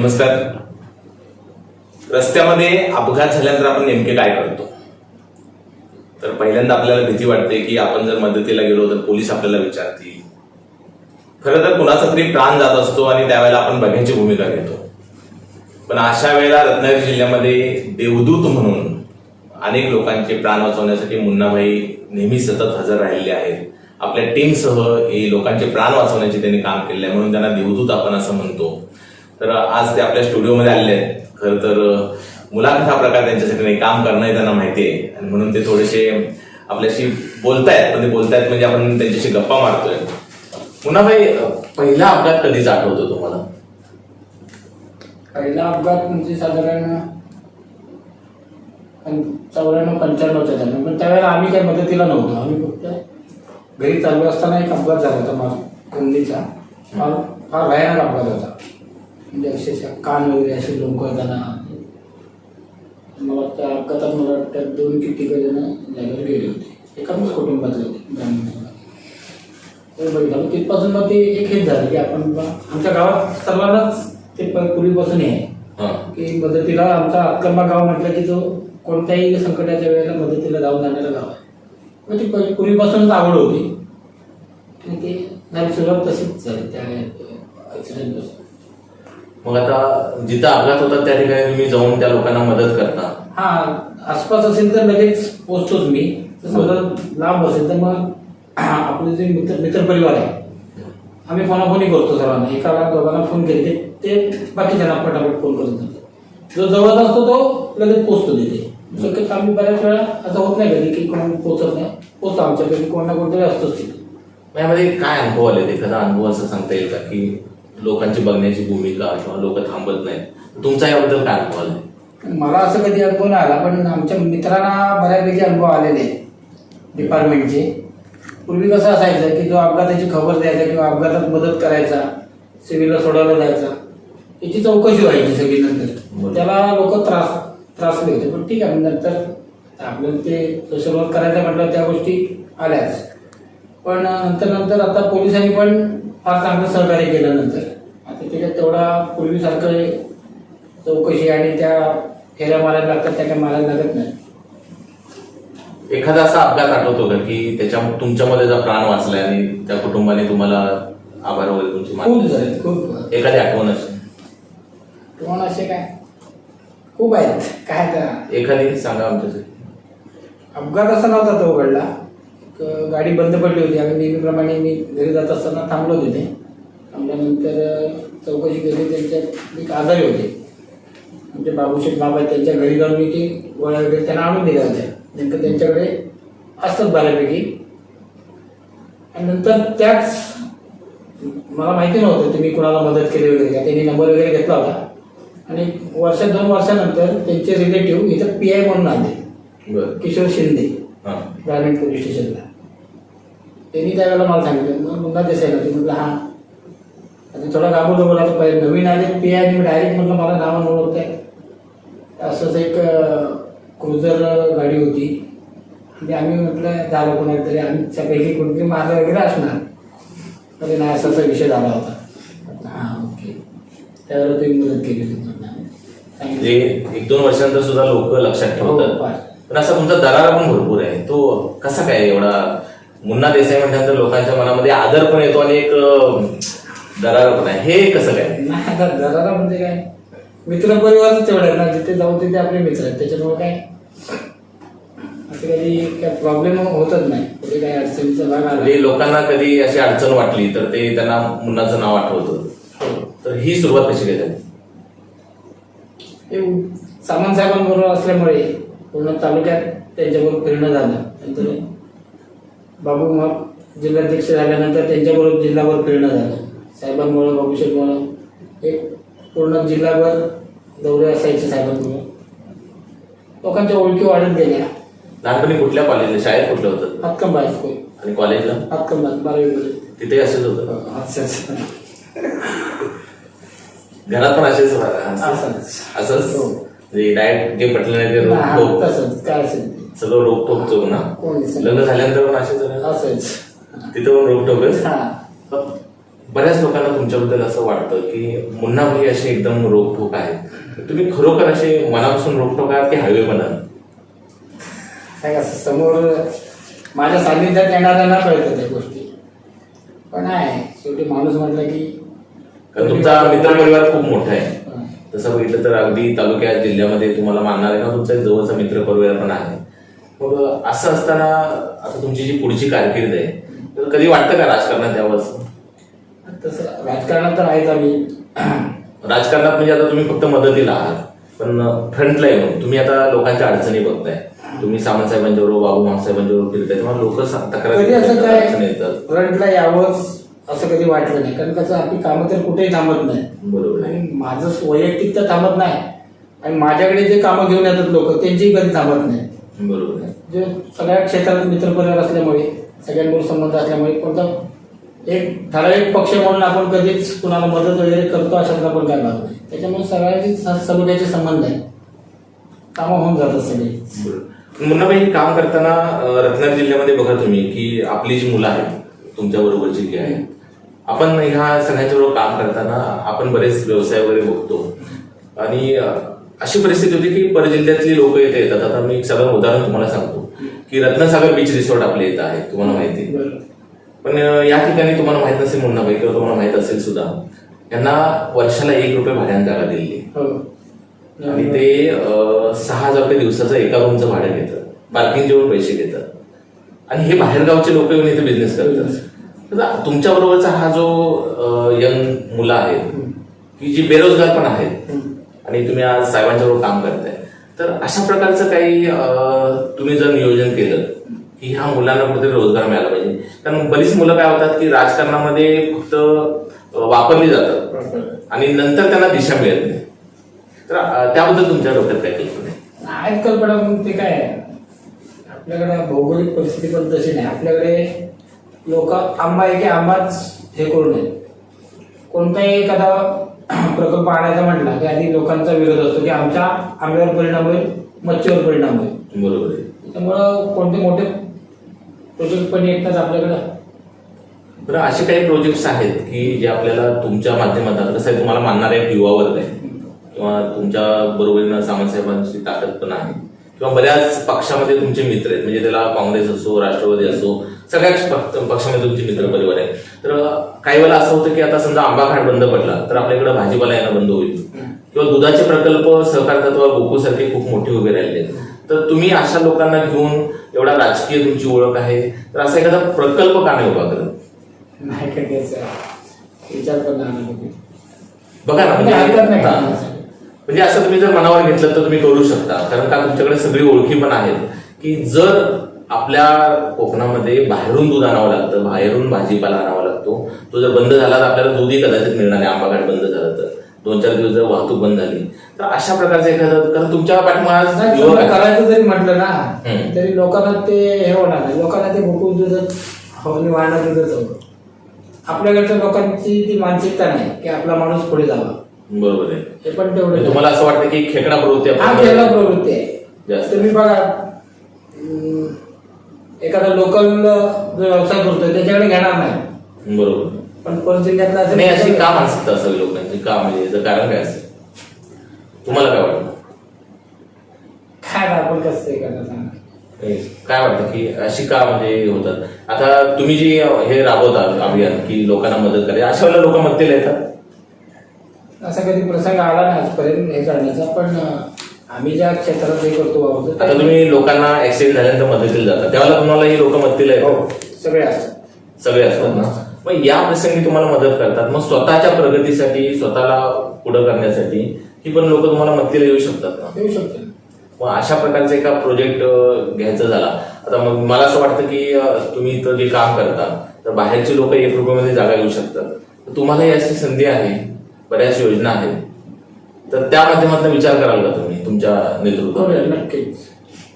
नमस्कार. रस्त्यामध्ये अपघात झाल्यानंतर आपण नेमके काय करतो? तर पहिल्यांदा आपल्याला भीती वाटते की आपण जर मदतीला गेलो तर पोलीस आपल्याला विचारतील. खरं तर कुणाचा तरी प्राण जात असतो आणि त्यावेळेला आपण बघ्याची भूमिका घेतो. पण अशा वेळेला रत्नागिरी जिल्ह्यामध्ये देवदूत म्हणून अनेक लोकांचे प्राण वाचवण्यासाठी मुन्नाभाई नेहमी सतत हजर राहिलेले आहेत. आपल्या टीमसह हे लोकांचे प्राण वाचवण्याचे त्यांनी काम केलेलं आहे. म्हणून त्यांना देवदूत आपण असं म्हणतो. तर आज ते आपल्या स्टुडिओमध्ये आलेले आहेत. खरं तर मुलाखत हा प्रकार त्यांच्यासाठी नाही काम करणं हे त्यांना माहिती आहे. आणि म्हणून ते थोडेसे आपल्याशी बोलतायत पण ते बोलतायत म्हणजे आपण त्यांच्याशी गप्पा मारतोय. पुन्हा भाई पहिला अपघात कधीच आठवतो तुम्हाला? पहिला अपघात म्हणजे साधारण चौऱ्याण्णव पंच्याण्णवच्या दरम्यान. पण त्यावेळेला आम्ही काही मदतीला नव्हतो. आम्ही फक्त घरी चालू असताना एक अपघात झाला होता माझा कुंडीचा फार फार भयानक अपघात होता. म्हणजे अक्षरशः कान वगैरे असे लोक येताना मला त्या अपघातात मला वाटतं दोन की तिघ जण जागेवर गेले होते. एकाच कुटुंबातले होते ग्रामीण भागात. ते बघितलं तिथपासून मग ते एक हेच झालं की आपण आमच्या गावात सर्वांनाच ते पूर्वीपासून हे आहे. हा. की मदतीला आमचा अक्कलबा गाव म्हटलं की तो कोणत्याही संकटाच्या वेळेला मदतीला जाऊन जाणारा गाव आहे. मग ती पूर्वीपासूनच आवड होती. आणि ते झाली सुरुवात तशीच झाली. त्या ॲक्सिडेंटपासून मग आता जिथं अपघात होता त्या ठिकाणी तुम्ही जाऊन त्या लोकांना मदत करता. हा आसपास असेल तर लगेच पोचतोच मी. तर समजा लांब असेल तर मग आपले जे मित्र मित्रपरिवार आहे आम्ही फोनाफोनी करतो सर्वांना एकाला दोघांना फोन केले ते ते बाकीच्यांना पटापट फोन करत जातात जो जवळ असतो तो लगेच पोचतो तिथे. शक्यतो आम्ही बऱ्याच वेळा असं होत नाही कधी की कोण पोचत नाही. पोचतो आमच्याकडे कोण ना कोणतरी असतोच तिथे. यामध्ये काय अनुभव आले एखादा अनुभव असं सांगता येईल का की लोकांची बघण्याची भूमिका किंवा लोक थांबत नाहीत. तुमचा याबद्दल काय अनुभव आलाय? मला असं कधी अनुभव नाही आला पण आमच्या मित्रांना बऱ्यापैकी अनुभव आलेले आहेत डिपार्टमेंटचे पूर्वी कसं असायचं की जो अपघाताची खबर द्यायचा किंवा अपघातात मदत करायचा सिव्हिलला सोडायला जायचा याची चौकशी व्हायची सगळी. नंतर त्याला लोक त्रास त्रासले होते पण ठीक आहे नंतर आपल्याला ते सोशल वर्क करायचं म्हटलं त्या गोष्टी आल्याच. पण नंतर नंतर आता पोलिसांनी पण फार चांगलं सहकार्य केलं नंतर आता त्याच्यात तेवढा पूर्वीसारखं चौकशी आणि त्या फेऱ्या मारायला लागतात त्या काही मारायला लागत नाही. एखादा असा अपघात आठवतो का की त्याच्या तुमच्यामध्ये जर प्राण वाचलाय आणि त्या कुटुंबाने तुम्हाला आभार वगैरे तुमची खूप झाले खूप एखादी आठवण असेल तुम्हाला असे काय? खूप आहेत. काय त्या एखादी सांगा आमच्यासाठी अपघात असा नव्हता तो घडला. गाडी बंद पडली होती. आम्ही नेहमीप्रमाणे मी घरी जात असताना थांबलो तिथे थांबल्यानंतर चौकशी केली. त्यांच्यात एक आजारी होते. आमचे बाबूशेठ बाबा आहेत, त्यांच्या घरी जाऊन मी ते गोळ्या वगैरे त्यांना आणून दिल्या होत्या. नेमकं त्यांच्याकडे असतात बऱ्यापैकी. आणि नंतर त्याच मला माहिती नव्हतं तुम्ही कुणाला मदत केली वगैरे का. त्यांनी नंबर वगैरे घेतला होता. आणि वर्ष दोन वर्षानंतर त्यांचे रिलेटिव्ह इथं पी आय म्हणून आले. किशोर शिंदे. हा. ग्रामीण पोलीस स्टेशनला. त्यांनी त्यावेळेला मला सांगितलं मग मुन्ना देसाई होती म्हटलं हां. आता थोडा घाबरलो बोला तर पहिले नवीन आले पी आय मी डायरेक्ट म्हटलं मला नावं ओळखतंय असंच एक क्रुझर गाडी होती. आणि आम्ही म्हटलं झालं कोणाला तरी आमच्यापैकी कोणतरी मारलं वगैरे असणार. म्हणजे नाही असा असा विषय झाला होता. हां ओके. त्यावेळेला तुम्ही मदत केली. म्हणजे एक दोन वर्षानंतर सुद्धा लोक लक्षात हो, ठेवतात फार. पण असा तुमचा दरारा पण भरपूर आहे. तो कसा काय एवढा मुन्ना देसाई म्हटल्यानंतर लोकांच्या मनामध्ये आदर पण येतो आणि एक दरारा पण आहे. हे कसं काय? नाही आता घराला म्हणजे काय? मित्र परिवारच तेवढं आहे ना. जिथे जाऊ तिथे आपले मित्र आहेत. त्याच्यामुळे काय? असं कधी काय प्रॉब्लेम होतच नाही. कुठे काही अडचणीचा भाग आला. म्हणजे लोकांना कधी अशी अडचण वाटली तर ते त्यांना मुन्नाचं नाव आठवतं. तर ही सुरुवात कशी काय झाली? हे सामंत साहेबांबरोबर असल्यामुळे पूर्ण तालुक्यात त्यांच्याबरोबर फिरणं झालं. नंतर बाबू मग जिल्हाध्यक्ष झाल्यानंतर त्यांच्याबरोबर जिल्हाभर फिरणं झालं. साहेबांमुळं बाबूशेठमुळं एक पूर्ण जिल्हाभर दौरे असायचे साहेबांमुळं. लोकांच्या ओळखी वाढत गेल्या. लहानपणी कुठल्या कॉलेजला शाळेत कुठलं होतं? हातकंबा हायस्कूल आणि कॉलेजला? हातकंबा बारावीमध्ये. तिथे असंच होतं. असंच. घरात पण असेच असंच. असंच. हो. म्हणजे डायरेक्ट जे पटलं नाही ते हा, तसंच काय असेल. सगळं रोखटोक चोक ना? लग्न झाल्यानंतर पण? असंच तिथं पण रोखटोकच हा. बऱ्याच लोकांना तुमच्याबद्दल असं वाटतं की मुन्नाभाई असे एकदम रोखोक आहेत. तुम्ही खरोखर असे मनापासून रोखोक आहात की हळवे बनाल काय असं समोर माझ्या सान्निध्यात येणाऱ्यांना कळतं त्या गोष्टी. पण आहे. शेवटी माणूस म्हटलं की कारण तुमचा मित्रपरिवार खूप मोठा आहे. तसं बघितलं तर अगदी तालुक्यात जिल्ह्यामध्ये तुम्हाला मानणार आहे ना तुमचा जवळचा मित्रपरिवार पण आहे? मग असं असताना आता तुमची जी पुढची कारकीर्द आहे तर कधी वाटतं का राजकारणात यावं असं तसं राजकारणात तर आहेच आम्ही. राजकारणात म्हणजे आता तुम्ही फक्त मदतीला आहात पण फ्रंटला येऊन तुम्ही आता लोकांच्या अडचणी बघताय. तुम्ही सावंत साहेबांच्याबरोबर बाबू साहेबांच्याबरोबर फिरताय तेव्हा लोक तक्रार येतात. फ्रंटला यावंच असं कधी वाटलं नाही कारण कसं आपली कामं तर कुठेही थांबत नाही. बरोबर आणि माझं वैयक्तिक तर थांबत नाही. आणि माझ्याकडे जे कामं घेऊन येतात लोक त्यांचीही कधी थांबत नाही. बरोबर आहे. जे सगळ्या क्षेत्रात मित्रपरिवार असल्यामुळे सगळ्यांबरोबर संबंध असल्यामुळे कोणता एक ठराविक पक्ष म्हणून आपण कधीच कुणाला मदत वगैरे करतो अशातला पण नाही. त्याच्यामुळे सगळ्यांची स- सलोख्याचे संबंध आहे कामं होऊन जातात सगळे. मुन्नाबाई काम करताना रत्नागिरी जिल्ह्यामध्ये बघा तुम्ही की आपली जी मुलं आहेत तुमच्या बरोबरची जी आहेत आपण ह्या सगळ्यांच्या बरोबर काम करताना आपण बरेच व्यवसाय वगैरे बघतो. आणि अशी परिस्थिती होती की परजिल्ह्यातली लोक इथे येतात. आता मी एक साधारण उदाहरण तुम्हाला सांगतो. की रत्नसागर बीच रिसॉर्ट आपले इथं आहे तुम्हाला माहिती. पण या ठिकाणी तुम्हाला माहीत नसेल मुन्नाबाई किंवा तुम्हाला माहीत असेल सुद्धा यांना वर्षाला एक रुपये भाड्याने जागा दिली. हो. आणि ते सहा हजार रुपये दिवसाचं एका रूमचं भाडं घेतात. पार्किंगचे पण पैसे घेतात. आणि हे बाहेरगावचे लोक येऊन इथे बिझनेस करतात. तुमच्या बरोबरचा हा जो यंग मुलं आहेत की जी बेरोजगार पण आहेत. आणि तुम्ही आज साहेबांच्या काम करताय. तर अशा प्रकारचं काही तुम्ही जर नियोजन केलं की ह्या मुलांना कुठेतरी रोजगार मिळाला पाहिजे. कारण बरीच मुलं काय होतात की राजकारणामध्ये फक्त वापरली जातात. आणि नंतर त्यांना दिशा मिळत नाही. तर त्याबद्दल तुमच्या डोक्यात काय कल्पना आहेत कल्पना पण ते काय आहे? आपल्याकडे भौगोलिक परिस्थिती पण तशी नाही. आपल्याकडे लोक आंबा आहे की आंबाच हे करू नये कोणताही एखादा प्रकल्प आणायचा म्हटला की आधी लोकांचा विरोध असतो की आमच्या आंब्यावर परिणाम होईल मच्छीवर परिणाम होईल. बरोबर आहे. त्यामुळं कोणते मोठे प्रोजेक्ट पण येतात आपल्याकडं. बरं असे काही प्रोजेक्ट्स आहेत की जे आपल्याला तुमच्या माध्यमातून कसं आहे तुम्हाला मानणारा एक युवा वर्ग आहे किंवा तुमच्या बरोबरीनं सावंतसाहेबांची ताकद पण आहे किंवा बऱ्याच पक्षामध्ये तुमचे मित्र आहेत म्हणजे त्याला काँग्रेस असो राष्ट्रवादी असो सगळ्याच पक्ष- पक्षामध्ये तुमचे मित्र परिवार आहे तर काही वेळेला असं होतं की आता समजा आंबा घाट बंद पडला तर आपल्याकडे भाजीपाला येणं बंद होईल. किंवा दुधाचे प्रकल्प सहकार तत्व गोकुळसारखे खूप मोठे उभे राहिले. तर तुम्ही अशा लोकांना घेऊन एवढा राजकीय तुमची ओळख आहे तर असा एखादा प्रकल्प का नाही उभा करत? नाही विचार बघा ना म्हणजे. म्हणजे असं तुम्ही जर मनावर घेतलं तर तुम्ही करू शकता कारण का तुमच्याकडे सगळी ओळखी पण आहेत की जर आपल्या कोकणामध्ये बाहेरून दूध आणावं लागतं बाहेरून भाजीपाला आणावा लागतो. तो जर बंद झाला तर आपल्याला दूधही कदाचित मिळणार नाही आंबाघाट बंद झालं तर. दोन चार दिवस जर वाहतूक बंद झाली तर अशा प्रकारचं एखादं कारण तुमच्या पाठीमागे. करायचं जरी म्हटलं ना. तरी लोकांना ते हे होणार नाही. लोकांना ते भुकून दूधच हवनी वाहणार दूधच हवं आपल्याकडच्या लोकांची ती मानसिकता नाही की आपला माणूस पुढे जावा. बरोबर आहे. हे पण म्हणजे तेवढं तुम्हाला असं वाटतं की खेकडा प्रवृत्ती हा खेळला प्रवृत्ती आहे. जास्त. तुम्ही बघा एखादा लोकल जो व्यवसाय करतोय त्याच्याकडे घेणार नाही. बरोबर. पण परत जिल्ह्यातला नाही अशी का मानसिकता असावी लोकांची? का म्हणजे याचं कारण काय असेल? तुम्हाला काय वाटतं? काय आपण कसं करणार सांगा. काय वाटतं की अशी का म्हणजे हे होतात? आता तुम्ही जी हे राबवता अभियान की लोकांना मदत करायची अशा वेळेला लोक मदतीला येतात? असा कधी प्रसंग आला नाही आजपर्यंत हे करण्याचा पण अं, आम्ही ज्या क्षेत्रात हे करतो आता तुम्ही लोकांना ऍक्सिडेंट झाल्यानंतर मदतीला जाता. त्यावेळेला तुम्हाला ही लोक मदतीला हो येतात सगळे असतात. सगळे असतात ना? मग या प्रसंगी तुम्हाला मदत करतात. मग स्वतःच्या प्रगतीसाठी स्वतःला पुढे करण्यासाठी ही पण लोक तुम्हाला मदतीला येऊ शकतात ना? येऊ शकतो मग अशा प्रकारचा एका प्रोजेक्ट घ्यायचा झाला. आता मग मला असं वाटतं की तुम्ही इथं जे काम करता तर बाहेरचे लोक एक रुपयामध्ये जागा घेऊ शकतात. तर तुम्हाला अशी संधी आहे बऱ्याच योजना आहेत. तर त्या माध्यमातून विचार कराल का तुम्ही? तुमच्या नेतृत्वात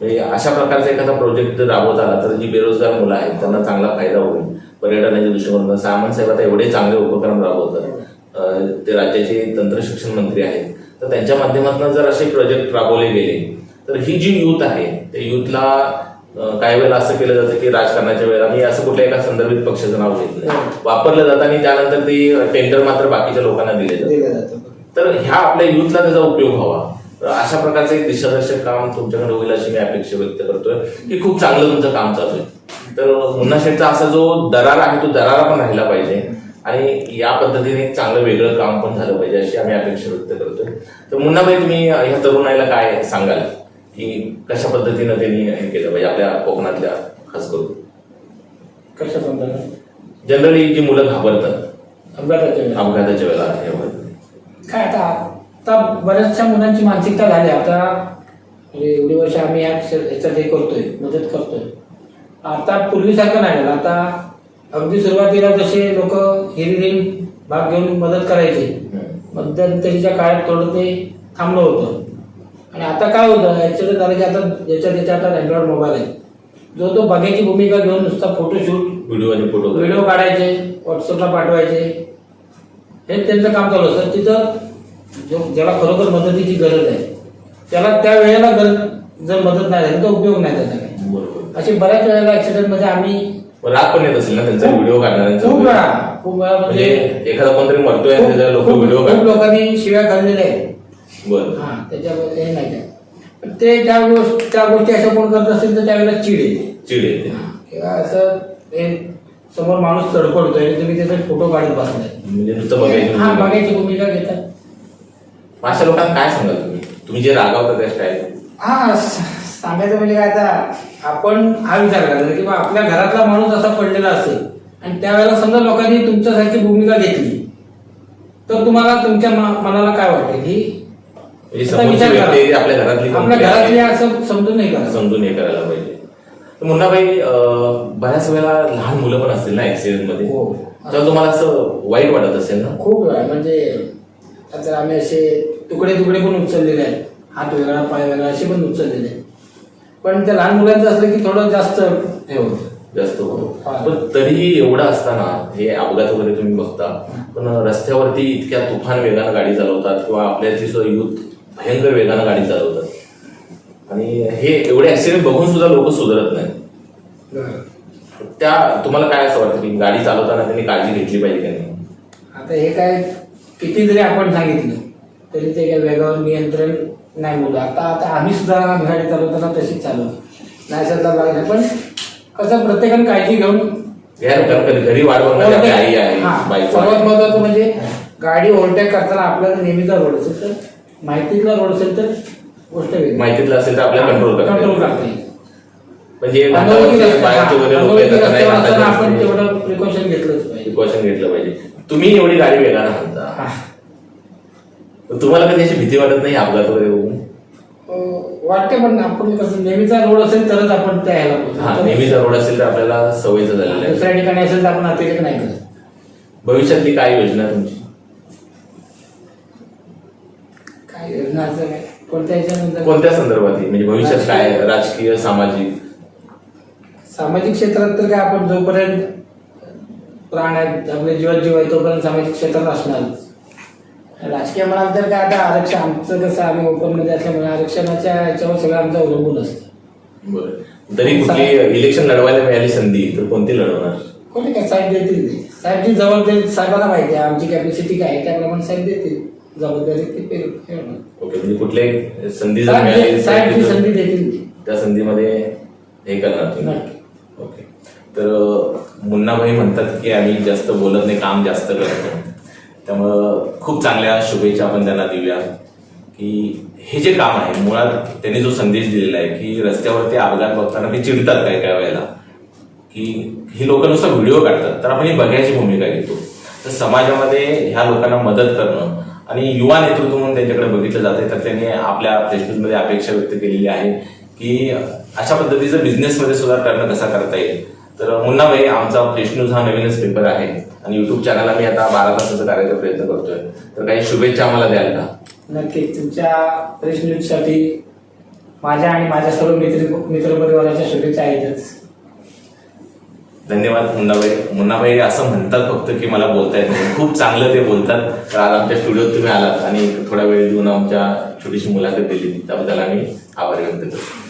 म्हणजे अशा प्रकारचा एखादा प्रोजेक्ट जर राबवत आला तर जी बेरोजगार मुलं आहेत त्यांना चांगला फायदा होईल. पर्यटनाच्या दृष्टिकोनातून सामंत साहेब आता एवढे चांगले उपक्रम राबवतात. ते राज्याचे तंत्र शिक्षण मंत्री आहेत. तर त्यांच्या माध्यमातून जर असे प्रोजेक्ट राबवले गेले तर ही जी युथ आहे त्या युथला काही वेळेला असं केलं जातं की राजकारणाच्या वेळेला मी असं कुठल्या एका संदर्भित पक्षाचं नाव घेत नाही. वापरलं जातं आणि त्यानंतर ती टेंडर मात्र बाकीच्या लोकांना दिले जातं दिलं जातं तर ह्या आपल्या युथला त्याचा उपयोग व्हावा. तर अशा प्रकारचं एक दिशादर्शक काम तुमच्याकडे होईल अशी मी अपेक्षा व्यक्त करतोय की खूप चांगलं तुमचं काम चालू आहे. तर मुन्ना शेठचा असा जो दरारा आहे तो दरारा पण राहिला पाहिजे आणि या पद्धतीने एक चांगलं वेगळं काम पण झालं पाहिजे अशी आम्ही अपेक्षा व्यक्त करतोय. तर मुन्नाबाई तुम्ही ह्या तरुणाईला काय सांगाल? की कशा पद्धतीनं त्यांनी हे केलं पाहिजे आपल्या कोकणातल्या खास करून? कशा संदर्भात जनरली जी मुलं घाबरतात. अपघाताच्या वेळेला. अपघाताच्या वेळेला. काय आता आता बऱ्याचशा मुलांची मानसिकता झाली. आता म्हणजे एवढी वर्ष आम्ही याच्यात हे करतोय मदत करतोय. आता पूर्वीसारखं नाही झालं. आता अगदी सुरुवातीला जसे लोक हिरिरीन भाग घेऊन मदत करायचे. मध्यंतरीच्या काळात थोडं ते थांबलं होतं. आणि आता काय होतं ऍक्च्युली झालं की आता ज्याच्या त्याच्या आता अँड्रॉइड मोबाईल आहे. जो तो बघायची भूमिका घेऊन नुसता फोटोशूट व्हिडिओ आणि फोटो व्हिडिओ काढायचे व्हॉट्सअपला पाठवायचे. हे त्यांचं काम चालू असतं तिथं जो ज्याला खरोखर मदतीची गरज आहे त्याला त्या वेळेला गरज जर मदत नाही झाली तर उपयोग नाही त्याचा काही. बरोबर. असे बऱ्याच वेळेला ऍक्सिडेंटमध्ये आम्ही राग पण येत असेल ना त्यांचा व्हिडिओ काढणाऱ्यांचा खूप वेळा खूप वेळा म्हणजे म्हणजे एखादा कोणतरी त्याचा लोक व्हिडिओ खूप लोकांनी शिव्या खाल्लेल्या आहेत. बरं. हा त्याच्यामध्ये हे नाही ते त्या गोष्टी त्या गोष्टी अशा कोण करत असेल तर त्यावेळेला चिड येते. चिड येते. किंवा असं हे समोर माणूस तडफडतोय तुम्ही त्याचे फोटो काढत बसलाय. म्हणजे हा बघायची भूमिका घेतात. अशा लोकांना काय सांगाल तुम्ही? तुम्ही जे रागावता त्या स्टाईल हा स- सांगायचं म्हणजे काय आता आपण हा विचार करायचा की बा आपल्या घरातला माणूस असा पडलेला असेल आणि त्यावेळेला समजा लोकांनी तुमच्यासारखी भूमिका घेतली तर तुम्हाला तुमच्या म- मनाला काय वाटेल ही म्हणजे आता समोरची विचार करा. व्यक्ती आहे, आपल्या घरातली आपल्या कोणती आहे, घरातली असं समजून नाही करा समजून हे करायला पाहिजे. तर मुन्नाबाई अं, बऱ्याच वेळेला लहान मुलं पण असतील ना ऍक्सिडेंटमध्ये? हो. तर तुम्हाला असं वाईट वाटत असेल ना? खूप वेळा म्हणजे आता आम्ही असे तुकडे तुकडे पण उचललेले आहेत. हात वेगळा पाय वेगळा असे पण उचललेले आहेत. पण त्या लहान मुलांचं असलं की थोडं जास्त हे होतं. जास्त होतो. पण तरीही एवढं असताना हे अपघात वगैरे तुम्ही बघता पण रस्त्यावरती इतक्या तुफान वेगानं गाडी चालवतात किंवा आपल्याची सुद्धा युथ भयंकर वेगानं गाडी चालवतात. आणि हे एवढे ऍक्सिडेंट बघून सुद्धा लोक सुधरत नाही त्या तुम्हाला काय असं वाटतं की गाडी चालवताना त्यांनी काळजी घेतली पाहिजे त्यांनी आता हे काय किती जरी आपण सांगितलं तरी ते काय वेगावर नियंत्रण नाही मुलं आता आता आम्ही सुद्धा गाडी चालवताना तशीच चालवतो. नाही सध्या लागलं पण कसं प्रत्येकाने काळजी घेऊन घरी वाढ बघणारी आपली आई आहे हा, बाईक सर्वात महत्वाचं म्हणजे गाडी ओव्हरटेक करताना आपल्याला नेहमीचा रोड असेल तर माहितीतला रोड असेल तर गोष्ट वेगळी. माहितीतलं असेल तर आपल्याला कंट्रोल कंट्रोल करता येईल. म्हणजे आपण तेवढं प्रिकॉशन घेतलंच पाहिजे. प्रिकॉशन घेतलं पाहिजे. तुम्ही एवढी गाडी वेगानं तुम्हाला कधी अशी भीती वाटत नाही अपघात वगैरे होऊन वाटते पण आपण कसं नेहमीचा रोड असेल तरच आपण त्या हा पोहोचू. नेहमीचा रोड असेल तर आपल्याला सवयीचं झालेलं आहे. दुसऱ्या ठिकाणी असेल तर आपण अतिरेक नाही करत. भविष्यातली काय योजना तुमची? काय योजना असं काय कोणत्या ह्याच्यानंतर कोणत्या संदर्भात? म्हणजे भविष्यात काय? राजकीय सामाजिक? सामाजिक क्षेत्रात तर काय आपण जोपर्यंत प्राण आहेत आपले जीवात जीव आहे तोपर्यंत सामाजिक क्षेत्रात असणारच राजकीय म्हणाल तर काय आता आरक्षण आमचं कसं आम्ही ओपनमध्ये असल्यामुळे आरक्षणाच्या याच्यावर सगळं आमचं अवलंबून असतं. बरं. तरी कुठली इलेक्शन लढवायला मिळाली संधी तर कोणती लढवणार? कोणी काय साहेब देतील? ते साहेबची जबाबदारी साहेबांना माहिती आहे आमची कॅपॅसिटी काय आहे त्याप्रमाणे साहेब देतील. जबाबदारी ते. ओके म्हणजे कुठले संधी जर साहेब मिळाली साहेबची तिथं- संधी देतील. त्या संधीमध्ये हे करणार तुम्ही. तर मुन्नाभाई म्हणतात की आम्ही जास्त बोलत नाही काम जास्त करतो. त्यामुळं खूप चांगल्या शुभेच्छा आपण त्यांना देऊया. की हे जे काम आहे मुळात त्यांनी जो संदेश दिलेला आहे की रस्त्यावरती अपघात बघताना ते चिडतात काय काय वेळेला. की ही लोक नुसता व्हिडिओ काढतात तर आपण ही बघायची भूमिका घेतो. तर समाजामध्ये ह्या लोकांना मदत करणं आणि युवा नेतृत्व म्हणून त्यांच्याकडे बघितलं जाते तर त्यांनी आपल्या फेसबुकमध्ये अपेक्षा व्यक्त केलेली आहे की अशा पद्धतीचं बिझनेसमध्ये सुद्धा करणं कसा करता येईल? तर मुन्नाभाई आमचा फ्रेश न्यूज हा नवीनच पेपर आहे आणि युट्यूब चॅनल आम्ही आता बारा तासाचं करायचा प्रयत्न करतोय. तर काही शुभेच्छा आम्हाला द्याल का? नक्की तुमच्या प्रेस न्यूजसाठी माझ्या आणि माझ्या सर्व मित्र मित्रपरिवाराच्या शुभेच्छा आहेतच. धन्यवाद मुन्नाभाई मुन्नाभाई असं म्हणतात फक्त की मला बोलता येत नाही. खूप चांगलं ते बोलतात. तर आज आमच्या स्टुडिओत तुम्ही आलात आणि थोडा वेळ देऊन आमच्या छोटीशी मुलाखत दिली. त्याबद्दल आम्ही आभार व्यक्त करतो.